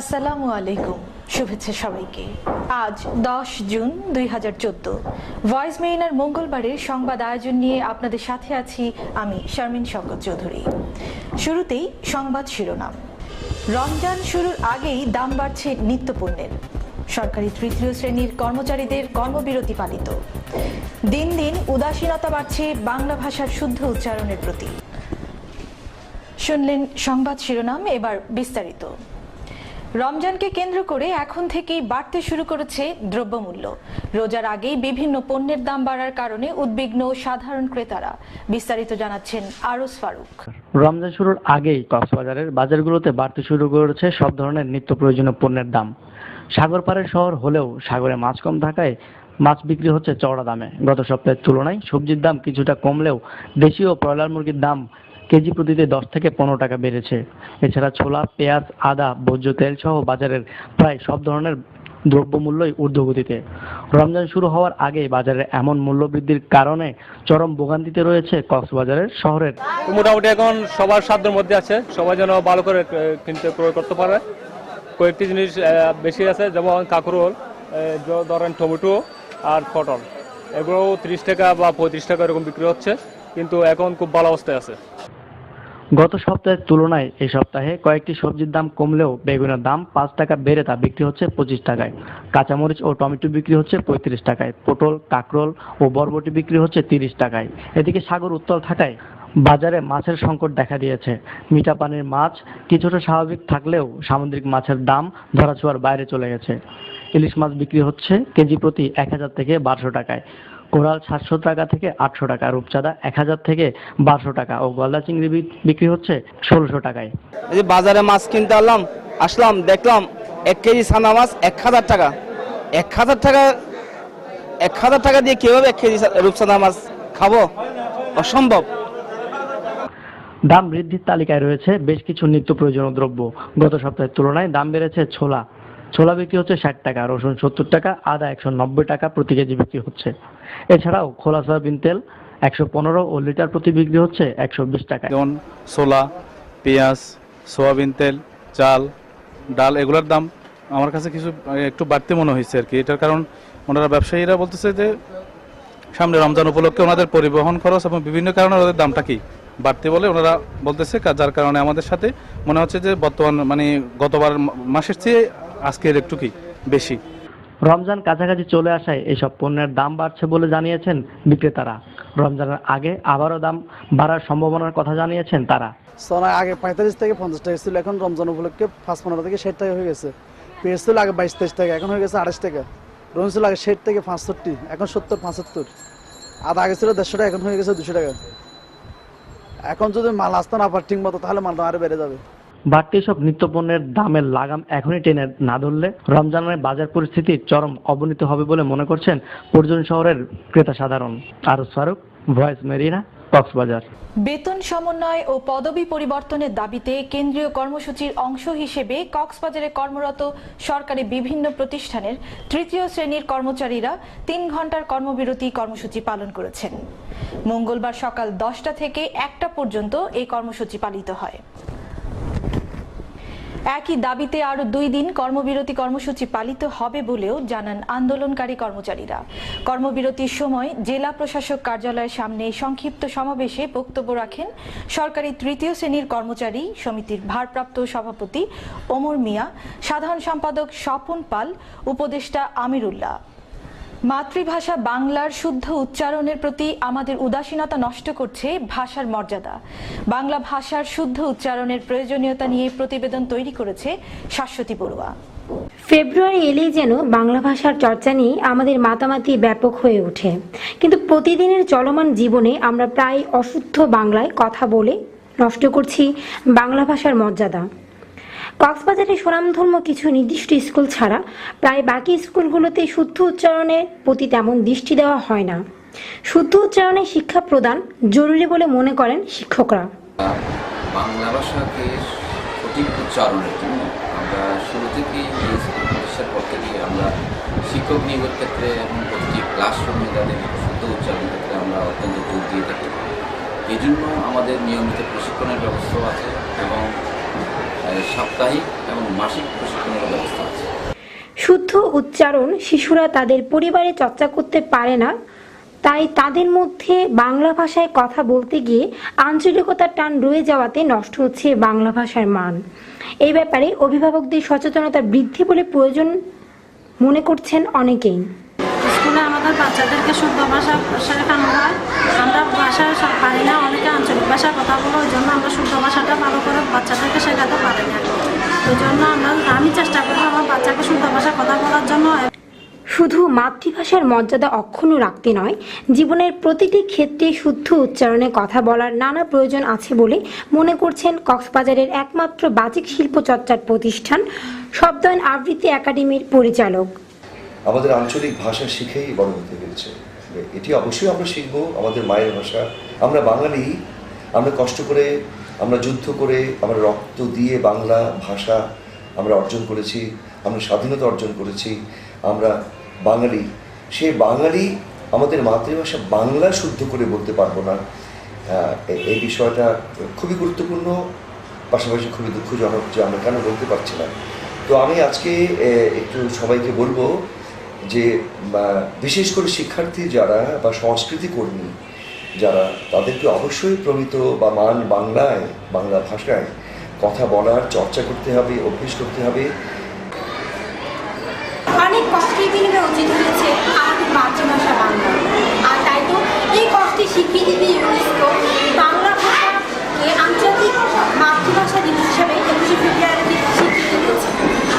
আসসালামু আলাইকুম। শুভেচ্ছা সবাইকে। আজ দশ জুন দুই হাজার চোদ্দ। ভয়েস মেইনার মঙ্গলবারের সংবাদ আয়োজন নিয়ে আপনাদের সাথে আছি আমি শারমিন শঙ্কর চৌধুরী। শুরুতেই সংবাদ শিরোনাম। রমজান শুরুর আগেই দাম বাড়ছে নিত্যপণ্যের। সরকারি তৃতীয় শ্রেণির কর্মচারীদের কর্মবিরতি পালিত। দিন দিন উদাসীনতা বাড়ছে বাংলা ভাষার শুদ্ধ উচ্চারণের প্রতি। শুনলেন সংবাদ শিরোনাম, এবার বিস্তারিত। রমজানকে কেন্দ্র করে এখন থেকেই বাড়তে শুরু করেছে দ্রব্যমূল্য। রোজার আগেই বিভিন্ন পণ্যের দাম বাড়ার কারণে উদ্বিগ্ন সাধারণ ক্রেতারা, বিস্তারিত জানাচ্ছেন আরস ফারুক। রমজান শুরুর আগেই কক্সবাজারের বাজারগুলোতে বাড়তে শুরু করেছে সব ধরনের নিত্য প্রয়োজনীয় পণ্যের দাম। সাগর পাড়ের শহর হলেও সাগরে মাছ কম থাকায় মাছ বিক্রি হচ্ছে চওড়া দামে। গত সপ্তাহের তুলনায় সবজির দাম কিছুটা কমলেও দেশি ও ব্রয়লার মুরগির দাম কেজি প্রতিতে দশ থেকে পনেরো টাকা বেড়েছে। এছাড়া ছোলা, পেঁয়াজ, আদা ভোজ্য তেল সহ বাজারের প্রায় সব ধরনের দ্রব্যমূল্যই ঊর্ধ্বগতিতে। রমজান শুরু হওয়ার আগেই বাজারে এমন মূল্য বৃদ্ধির কারণে চরম ভোগান্তিতে রয়েছে কক্সবাজারের শহরের। মোটামুটি এখন সবার সাধ্যের মধ্যে আছে। সবাই যেন ভালো করে কিনতে, ক্রয় করতে পারে। কয়েকটি জিনিস বেশি আছে, যেমন কাঁকরোল ধরেন টমেটো আর পটল। এগুলো তিরিশ টাকা বা পঁয়ত্রিশ টাকা এরকম বিক্রি হচ্ছে। কিন্তু এখন খুব ভালো অবস্থায় আছে। গত সপ্তাহের তুলনায় এই সপ্তাহে কয়েকটি সবজির দাম কমলেও বেগুনের দাম পাঁচ টাকা বেড়ে তা বিক্রি হচ্ছে পঁচিশ টাকায়। কাঁচামরিচ ও টমেটো বিক্রি হচ্ছে পঁয়ত্রিশ টাকায়। পটল, কাঁকরোল ও বরবটি বিক্রি হচ্ছে তিরিশ টাকায়। এদিকে সাগর উত্তল থাকায় বাজারে মাছের সংকট দেখা দিয়েছে। মিঠা পানির মাছ কিছুটা স্বাভাবিক থাকলেও সামুদ্রিক মাছের দাম ধরাছোঁয়ার বাইরে চলে গেছে। ইলিশ মাছ বিক্রি হচ্ছে কেজি প্রতি এক হাজার থেকে বারোশো টাকায়। কোরাল সাতশো টাকা থেকে আটশো টাকা রূপচাঁদা এক হাজার থেকে বারোশো টাকা ও গলদা চিংড়ি বিক্রি হচ্ছে ষোলোশো টাকায়। এই যে বাজারে মাছ কিনতে আনলাম আসলাম দেখলাম এক কেজি সানা মাছ এক হাজার টাকা। এক হাজার টাকা এক হাজার টাকা দিয়ে কীভাবে এক কেজি রূপসানা মাছ খাব? অসম্ভব। দাম বৃদ্ধির তালিকায় রয়েছে বেশ কিছু নিত্য প্রয়োজনীয় দ্রব্য। গত সপ্তাহের তুলনায় দাম বেড়েছে ছোলা। ছোলা বিক্রি হচ্ছে ষাট টাকা, রসুন সত্তর টাকা, আদা একশো নব্বই টাকা প্রতি কেজি বিক্রি হচ্ছে। এছাড়াও খোলা সয়াবিন তেল একশো পনেরো ও লিটার প্রতি বিক্রি হচ্ছে একশো বিশ টাকা। যেমন ছোলা, পেঁয়াজ, সোয়াবিন তেল, চাল, ডাল, এগুলোর দাম আমার কাছে কিছু, একটু বাড়তি মনে হয়েছে আর কি। এটার কারণ ওনারা ব্যবসায়ীরা বলতেছে যে সামনে রমজান উপলক্ষে ওনাদের পরিবহন খরচ এবং বিভিন্ন কারণে ওদের দামটা কি বাড়তি বলে ওনারা বলতেছে যার কারণে আমাদের সাথে মনে হচ্ছে যে বর্তমান মানে গতবার মাসের চেয়ে আজকের একটু কি? বেশি। রমজান কাছাকাছি চলে আসায় এসব পণ্যের দাম বাড়ছে বলে জানিয়েছেন বিক্রেতারা। রমজানের আগে আবারও দাম বাড়ার সম্ভাবনার কথা জানিয়েছেন তারা। সোনা আগে পঁয়তাল্লিশ থেকে পঞ্চাশ টাকা ছিল এখন রমজান উপলক্ষে পাঁচ পনেরো থেকে ষাট টাকা হয়ে গেছে। পেঁয়াজ ছিল আগে বাইশ তেইশ টাকা এখন হয়ে গেছে আড়াইশ টাকা। রসুন ছিল আগে ষাট থেকে পাঁচষট্টি এখন সত্তর পঁচাত্তর। আর আগে ছিল দেড়শো টাকা এখন হয়ে গেছে দুশো টাকা। এখন যদি মাল আসতে না পারে ঠিক মতো তাহলে মালটা আরও বেড়ে যাবে। বাড়তি সব নিত্যপণ্যের দামের লাগাম এখনই টেনে না ধরলে রমজানের বাজার পরিস্থিতি চরম অবনীত হবে বলে মনে করছেন পর্যটন শহরের ক্রেতা সাধারণ। আরস ফারুক ভয়েস মেরিনা কক্সবাজার। বেতন সমন্বয় ও পদবি পরিবর্তনের দাবিতে কেন্দ্রীয় কর্মসূচির অংশ হিসেবে কক্সবাজারে কর্মরত সরকারি বিভিন্ন প্রতিষ্ঠানের তৃতীয় শ্রেণির কর্মচারীরা তিন ঘণ্টার কর্মবিরতি কর্মসূচি পালন করেছেন। মঙ্গলবার সকাল দশটা থেকে একটা পর্যন্ত এই কর্মসূচি পালিত হয়। একই দাবিতে আরও দুই দিন কর্মবিরতি কর্মসূচি পালিত হবে বলেও জানান আন্দোলনকারী কর্মচারীরা। কর্মবিরতির সময় জেলা প্রশাসক কার্যালয়ের সামনে সংক্ষিপ্ত সমাবেশে বক্তব্য রাখেন সরকারি তৃতীয় শ্রেণির কর্মচারী সমিতির ভারপ্রাপ্ত সভাপতি ওমর মিয়া, সাধারণ সম্পাদক স্বপন পাল, উপদেষ্টা আমিরুল্লাহ। মাতৃভাষা বাংলার শুদ্ধ উচ্চারণের প্রতি আমাদের উদাসীনতা নষ্ট করছে ভাষার মর্যাদা। বাংলা ভাষার শুদ্ধ উচ্চারণের প্রয়োজনীয়তা নিয়ে প্রতিবেদন তৈরি করেছে শাশ্বতী বড়ুয়া। ফেব্রুয়ারি এলেই যেন বাংলা ভাষার চর্চা নিয়ে আমাদের মাতামাতি ব্যাপক হয়ে ওঠে। কিন্তু প্রতিদিনের চলমান জীবনে আমরা প্রায় অশুদ্ধ বাংলায় কথা বলে নষ্ট করছি বাংলা ভাষার মর্যাদা। কক্সবাজারে স্বনামধর্ম কিছু নির্দিষ্ট স্কুল ছাড়া প্রায় বাকি স্কুলগুলোতে শুদ্ধ উচ্চারণের প্রতি তেমন দৃষ্টি দেওয়া হয় না। শুদ্ধ উচ্চারণে শিক্ষা প্রদান জরুরি বলে মনে করেন শিক্ষকরা। বাংলা ভাষাকে সঠিক উচ্চারণের জন্য আমরা শুরু থেকেই প্রতিষ্ঠার পর থেকে আমরা শিক্ষক নিয়োগের ক্ষেত্রে এবং প্রতিটি ক্লাসরুমে তাদের শুদ্ধ উচ্চারণের ক্ষেত্রে আমরা অত্যন্ত জোর দিয়ে থাকি। এই জন্য আমাদের নিয়মিত প্রশিক্ষণের ব্যবস্থাও আছে এবং সাপ্তাহিক এবং মাসিক প্রশিক্ষণের ব্যবস্থা আছে। শুদ্ধ উচ্চারণ শিশুরা তাদের পরিবারে চর্চা করতে পারে না, তাই তাদের মধ্যে বাংলা ভাষায় কথা বলতে গিয়ে আঞ্চলিকতার টান রয়ে যাওয়াতে নষ্ট হচ্ছে বাংলা ভাষার মান। এই ব্যাপারে অভিভাবকদের সচেতনতা বৃদ্ধি বলে প্রয়োজন মনে করছেন অনেকেই। স্কুলে আমাদের বাচ্চাদেরকে শুদ্ধ ভাষা শেখানো হয় আমরা ভাষা পারি না, অনেকে আঞ্চলিক ভাষায় কথা বলে, ওই জন্য আমরা শুদ্ধ ভাষাটা ভালো করে বাচ্চাদেরকে শেখাতে পারি না। ওই জন্য আমরা আমি চেষ্টা করি আমার বাচ্চাকে শুদ্ধ ভাষা কথা বলার জন্য। শুধু মাতৃভাষার মর্যাদা অক্ষুণ্ণ রাখতে নয়, জীবনের প্রতিটি ক্ষেত্রে শুদ্ধ উচ্চারণে কথা বলার নানা প্রয়োজন আছে বলে মনে করছেন কক্সবাজারের একমাত্র বাচিক শিল্প চর্চার প্রতিষ্ঠান শব্দায়ন আবৃত্তি একাডেমির পরিচালক। আমাদের আঞ্চলিক ভাষা শিখেই বড় হতে পেরেছে। এটি অবশ্যই আমরা শিখব, আমাদের মায়ের ভাষা। আমরা বাঙালি, আমরা কষ্ট করে, আমরা যুদ্ধ করে, আমরা রক্ত দিয়ে বাংলা ভাষা আমরা অর্জন করেছি, আমরা স্বাধীনতা অর্জন করেছি, আমরা বাঙালি। সে বাঙালি, আমাদের মাতৃভাষা বাংলা শুদ্ধ করে বলতে পারব না। এই বিষয়টা খুবই গুরুত্বপূর্ণ, পাশাপাশি খুবই দুঃখজনক যে আমরা কেন বলতে পারছি না। তো আমি আজকে একটু সবাইকে বলব যে বিশেষ করে শিক্ষার্থী যারা বা সংস্কৃতি কর্মী যারা, তাদেরকে অবশ্যই প্রমিত বা মান বাংলায়, বাংলা ভাষায় কথা বলার চর্চা করতে হবে, অভ্যেস করতে হবে। মাতৃভাষা দিবস হিসাবে একুশে ফেব্রুয়ারিতে স্বীকৃতি দিয়েছে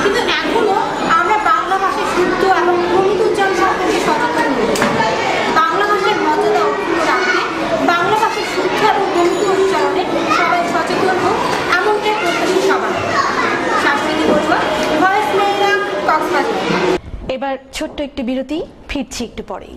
কিন্তু এখনও আমরা বাংলা ভাষায় শুদ্ধ এবং প্রমিত উচ্চারণ সম্পর্কে সচেতন নই বাংলা ভাষার মর্যাদা অক্ষুণ্ণ রাখতে বাংলা ভাষার শুদ্ধ এবং প্রমিত উচ্চারণে সবাই সচেতন হোক এমনটাই প্রত্যাশী সবার শাশ্বতী বড়ুয়া ভয়েস মেয়েরা কক্সবাজার এবার ছোট্ট একটি বিরতি ফিরছি একটু পরেই।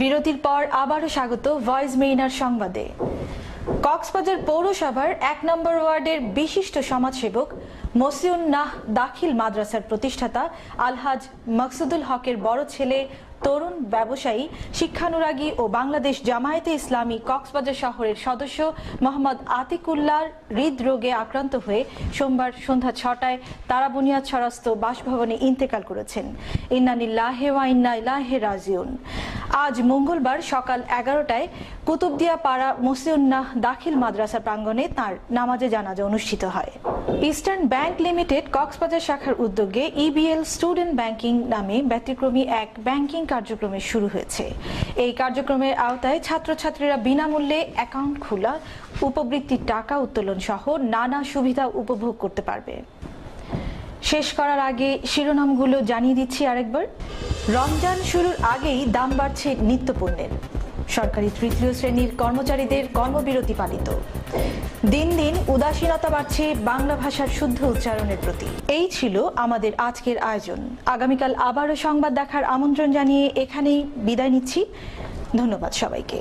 বিরতির পর আবারও স্বাগত ভয়েস মেইনার সংবাদে। কক্সবাজার পৌরসভার এক নম্বর ওয়ার্ডের বিশিষ্ট সমাজসেবক মসিউন নাহ দাখিল মাদ্রাসার প্রতিষ্ঠাতা আলহাজ মকসুদুল হকের বড় ছেলে তরুণ ব্যবসায়ী, শিক্ষানুরাগী ও বাংলাদেশ জামায়াতে ইসলামী কক্সবাজার শহরের সদস্য মোহাম্মদ আতিকুল্লাহ হৃদরোগে আক্রান্ত হয়ে সোমবার সন্ধ্যা ছটায় তারাবুনিয়াদ ছড়াস্ত বাসভবনে ইন্তেকাল করেছেন। ইন্নানিল্লাহে ওয়া রাজিউন। আজ মঙ্গলবার সকাল এগারোটায় কুতুবদিয়া পাড়া মসিউন্নাহ দাখিল মাদ্রাসা প্রাঙ্গণে তার নামাজে জানাজা অনুষ্ঠিত হয়। ইস্টার্ন ব্যাংক লিমিটেড কক্সবাজার শাখার উদ্যোগে ইবিএল স্টুডেন্ট ব্যাংকিং নামে ব্যতিক্রমী এক ব্যাংকিং কার্যক্রমের শুরু হয়েছে। এই কার্যক্রমের আওতায় ছাত্রছাত্রীরা বিনামূল্যে অ্যাকাউন্ট খোলা উপবৃত্তির টাকা উত্তোলন সহ নানা সুবিধা উপভোগ করতে পারবে। শেষ করার আগে শিরোনামগুলো জানিয়ে দিচ্ছি আরেকবার। রমজান শুরুর আগেই দাম বাড়ছে নিত্যপণ্যের। সরকারি তৃতীয় শ্রেণির কর্মচারীদের কর্মবিরতি পালিত। দিন দিন উদাসীনতা বাড়ছে বাংলা ভাষার শুদ্ধ উচ্চারণের প্রতি। এই ছিল আমাদের আজকের আয়োজন। আগামীকাল আবারও সংবাদ দেখার আমন্ত্রণ জানিয়ে এখানেই বিদায় নিচ্ছি। ধন্যবাদ সবাইকে।